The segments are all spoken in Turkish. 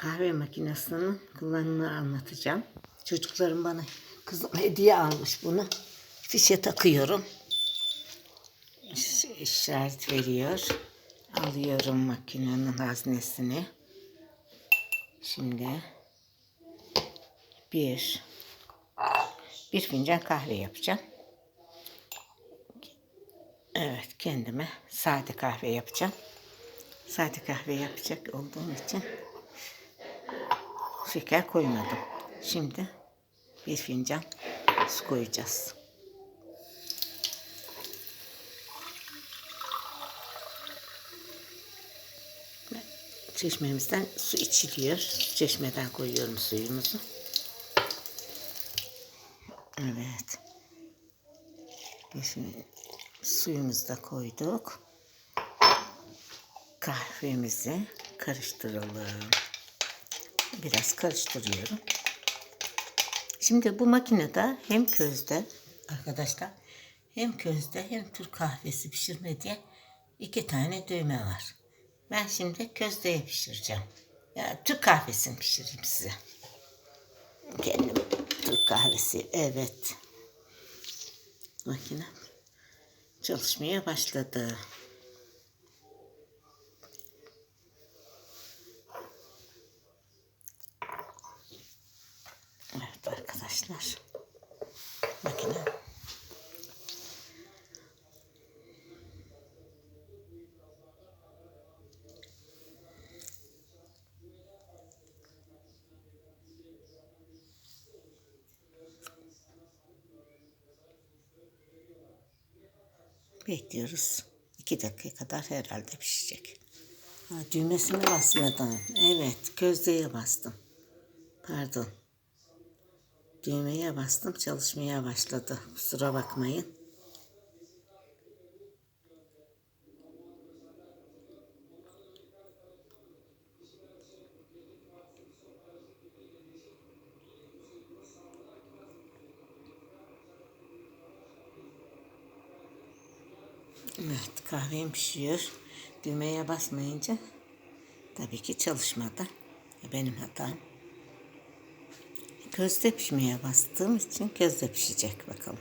kahve makinesinin kullanımını anlatacağım. Çocuklarım bana kızım hediye almış bunu. Fişe takıyorum. İş- İşaret veriyor. Alıyorum makinenin haznesini. Şimdi bir bir fincan kahve yapacağım. Evet kendime sade kahve yapacağım. Sade kahve yapacak olduğum için şeker koymadım. Şimdi bir fincan su koyacağız. Çeşmemizden su içiliyor. Çeşmeden koyuyorum suyumuzu. Evet. Şimdi suyumuzu da koyduk. Kahvemizi karıştıralım. Biraz karıştırıyorum. Şimdi bu makinede hem közde arkadaşlar hem közde hem Türk kahvesi pişirme diye iki tane düğme var. Ben şimdi közdeye pişireceğim. Ya, Türk kahvesini pişireyim size. Kendim Türk kahvesi evet. Makine çalışmaya başladı. Evet arkadaşlar. Makine bekliyoruz. İki dakika kadar herhalde pişecek. Ha, düğmesine basmadan. Evet közdeye bastım. Pardon. Düğmeye bastım çalışmaya başladı. Kusura bakmayın. Evet kahvem pişiyor. Düğmeye basmayınca tabii ki çalışmadı. Benim hatam. Közde pişmeye bastığım için közde pişecek bakalım.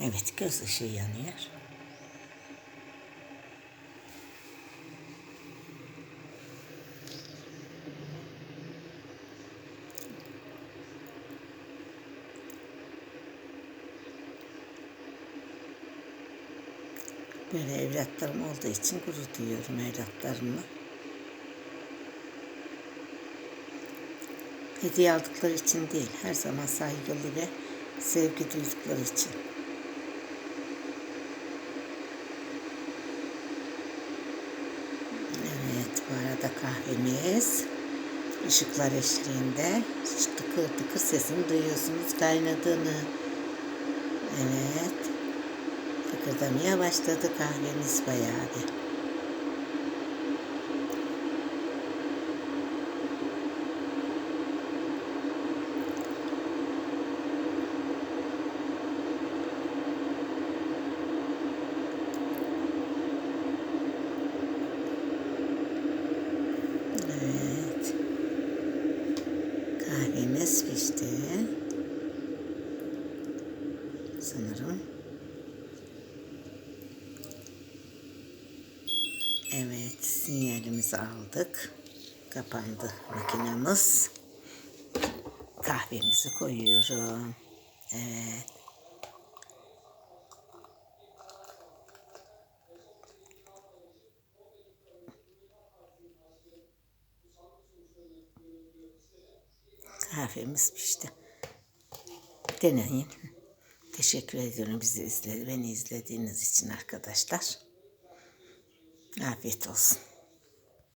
Evet göz ışığı yanıyor. Böyle evlatlarım olduğu için gurur duyuyorum evlatlarımla. Hediye aldıkları için değil, her zaman saygılı ve sevgi duydukları için. Evet, bu arada kahvemiz ışıklar eşliğinde tıkır tıkır sesini duyuyorsunuz kaynadığını. Evet, fıkırdamaya başladı kahvemiz bayağı bir. Evet. Kahvemiz pişti. Sanırım. Evet, sinyalimizi aldık. Kapandı makinemiz. Kahvemizi koyuyorum. Evet. Kahvemiz pişti. Deneyin. Teşekkür ediyorum bizi izledi, beni izlediğiniz için arkadaşlar. Afiyet olsun.